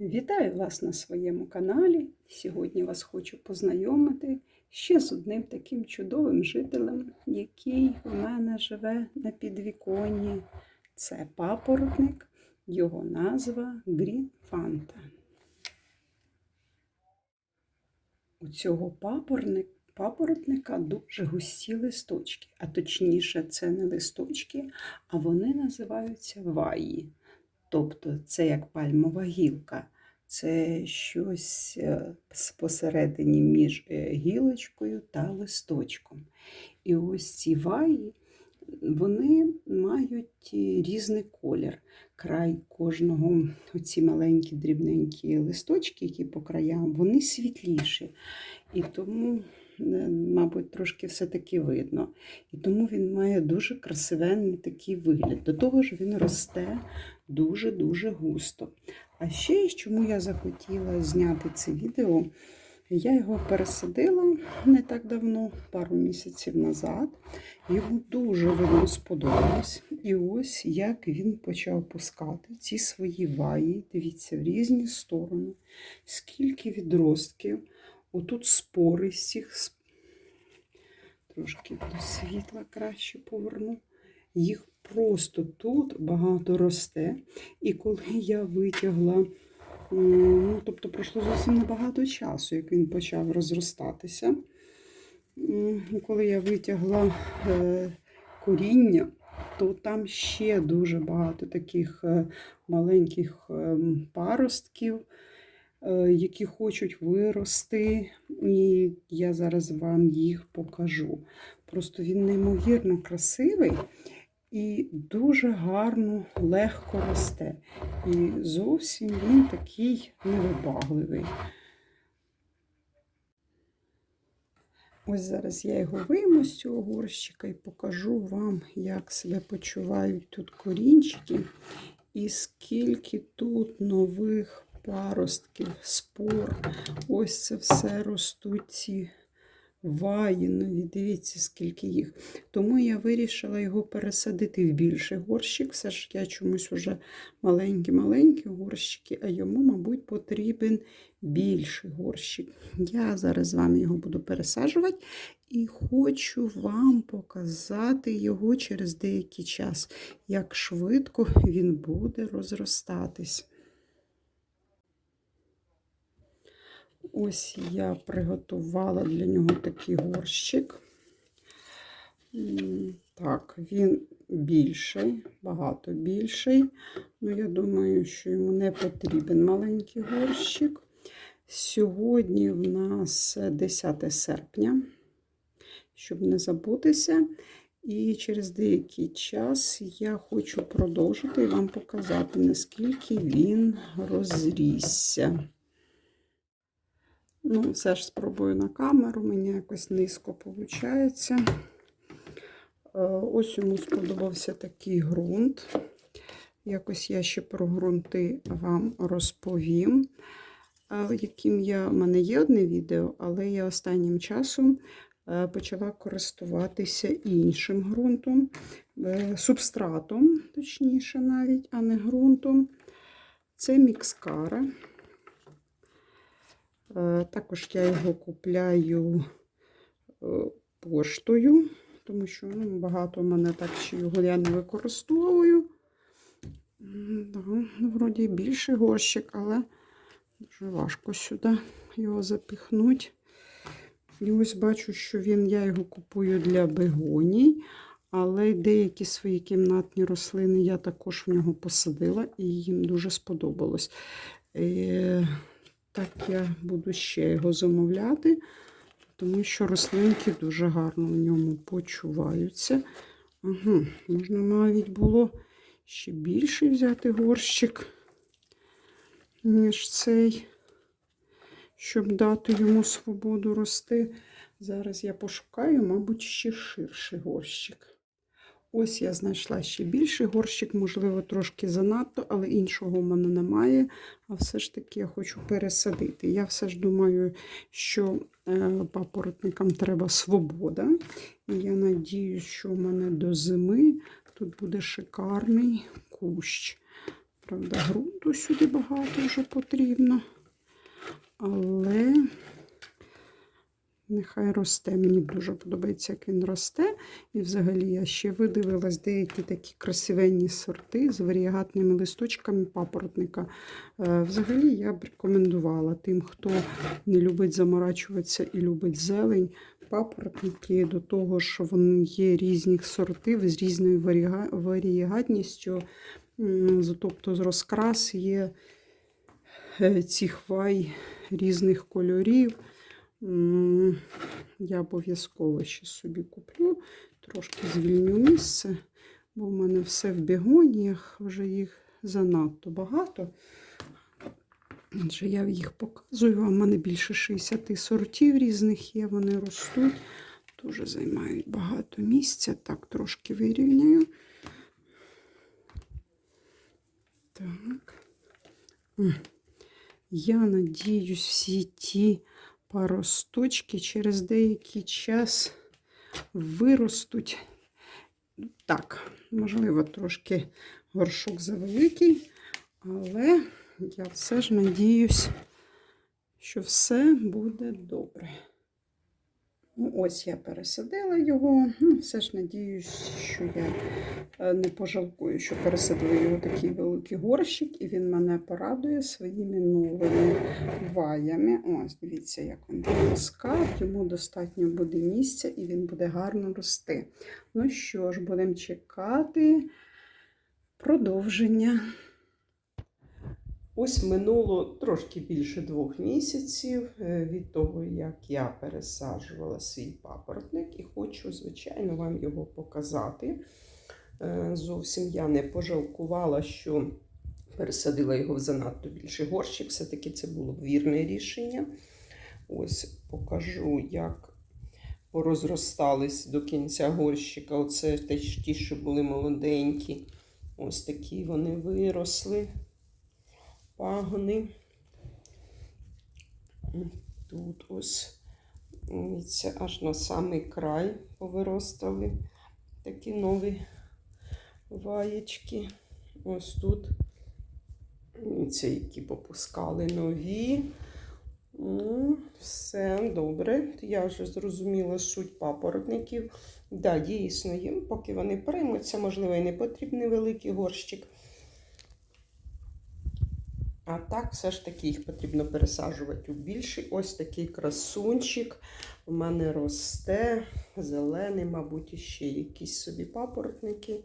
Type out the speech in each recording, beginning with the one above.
Вітаю вас на своєму каналі. Сьогодні вас хочу познайомити ще з одним таким чудовим жителем, який у мене живе на підвіконні. Це папоротник, його назва Грін Фанта. У цього папоротник, папоротника дуже густі листочки, а точніше, це не листочки, а вони називаються ваї. Тобто це як пальмова гілка, це щось е, посередині між е, гілочкою та листочком. І ось ці ваї, вони мають е, різний колір. Край кожного, оці маленькі дрібненькі листочки, які по краям, вони світліші. І тому, мабуть, трошки все-таки видно. І тому він має дуже красивенний такий вигляд. До того ж, він росте дуже-дуже густо. А ще чому я захотіла зняти це відео, я його пересадила не так давно, пару місяців назад. Йому дуже воно сподобалось. І ось як він почав пускати ці свої ваї, дивіться, в різні сторони, скільки відростків. Отут спори з цих сп- трошки до світла краще поверну. Їх просто тут багато росте. І коли я витягла, ну, тобто пройшло зовсім небагато часу, як він почав розростатися. Коли я витягла е, коріння, то там ще дуже багато таких е, маленьких ем, паростків, е, які хочуть вирости, і я зараз вам їх покажу. Просто він неймовірно красивий і дуже гарно, легко росте. І зовсім він такий невибагливий. Ось зараз я його вийму з цього горщика і покажу вам, як себе почувають тут корінчики, і скільки тут нових паростків, спор. Ось це все ростуть ці ваїнові. Дивіться, скільки їх. Тому я вирішила його пересадити в більший горщик. Все ж я чомусь уже маленькі-маленькі горщики, а йому, мабуть, потрібен більший горщик. Я зараз з вами його буду пересаджувати і хочу вам показати його через деякий час, як швидко він буде розростатись. Ось я приготувала для нього такий горщик. Так, він більший, багато більший. Ну, я думаю, що йому не потрібен маленький горщик. Сьогодні в нас 10 серпня, щоб не забутися. І через деякий час я хочу продовжити і вам показати, наскільки він розрісся. Ну, все ж спробую на камеру, мені якось низько виходить. Ось йому сподобався такий ґрунт. Якось я ще про ґрунти вам розповім. Е, Яким я, в мене є одне відео, але я останнім часом е, почала користуватися іншим ґрунтом, е, субстратом, точніше, навіть, а не ґрунтом. Це мікскара. Е, Також я його купляю е, поштою, тому що ну, багато в мене так, що його я не використовую. Да, вроді більший горщик, але дуже важко сюди його запіхнути. І ось бачу, що він, я його купую для бегоній, але деякі свої кімнатні рослини я також в нього посадила і їм дуже сподобалось. Я буду ще його замовляти, тому що рослинки дуже гарно в ньому почуваються. Ага, можна навіть було ще більший взяти горщик, ніж цей, щоб дати йому свободу рости. Зараз я пошукаю, мабуть, ще ширший горщик. Ось я знайшла ще більший горщик, можливо, трошки занадто, але іншого в мене немає. А все ж таки я хочу пересадити. Я все ж думаю, що е, папоротникам треба свобода. І я надію, що в мене до зими тут буде шикарний кущ. Правда, ґрунту сюди багато вже потрібно. Але нехай росте. Мені дуже подобається, як він росте. І взагалі я ще видивилась деякі такі красивенні сорти з варіагатними листочками папоротника. Е, Взагалі я б рекомендувала тим, хто не любить заморачуватися і любить зелень. Папоротники до того, що вони є різних сортів з різною варіагатністю. Тобто з розкрас є е, ці хвай різних кольорів. Я обов'язково ще собі куплю, трошки звільню місце, бо в мене все в бігоніях, вже їх занадто багато. Отже, я їх показую. вам. У мене більше 60 сортів різних є, вони ростуть, дуже займають багато місця. Так, трошки вирівняю. Так. Я надіюсь, всі ті паросточки через деякий час виростуть. Так, можливо, трошки горшок завеликий, але я все ж надіюсь, що все буде добре. Ну, ось я пересадила його. Ну, все ж надіюсь, що я е, не пожалкую, що пересадила його такий великий горщик, і він мене порадує своїми новими ваями. Ось, дивіться, як він випускав. Йому достатньо буде місця і він буде гарно рости. Ну що ж, будемо чекати продовження. Ось минуло трошки більше двох місяців е, від того, як я пересаджувала свій папоротник, і хочу, звичайно, вам його показати. Е, Зовсім я не пожалкувала, що пересадила його в занадто більший горщик. Все-таки це було вірне рішення. Ось покажу, як порозростались до кінця горщика. Оце ті, що були молоденькі. Ось такі вони виросли пагони. Тут ось це аж на самий край повиростали такі нові ваєчки. Ось тут це які попускали нові. Ну, все добре. Я вже зрозуміла суть папоротників. Да, дійсно, їм, поки вони приймуться, можливо, і не потрібний великий горщик. А так, все ж таки, їх потрібно пересаджувати у більший. Ось такий красунчик у мене росте. Зелений, мабуть, ще якісь собі папоротники.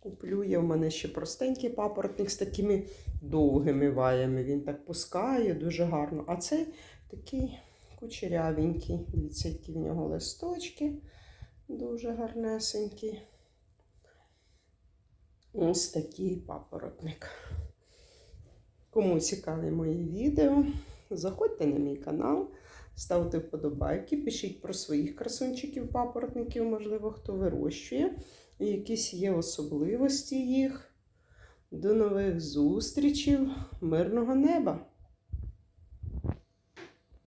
Куплю я. У мене ще простенький папоротник з такими довгими ваями. Він так пускає дуже гарно. А цей такий кучерявенький. Дивіться, які в нього листочки. Дуже гарнесенькі. Ось такий папоротник. Кому цікаві мої відео, заходьте на мій канал, ставте вподобайки, пишіть про своїх красунчиків, папоротників, можливо, хто вирощує, якісь є особливості їх. До нових зустрічей, мирного неба!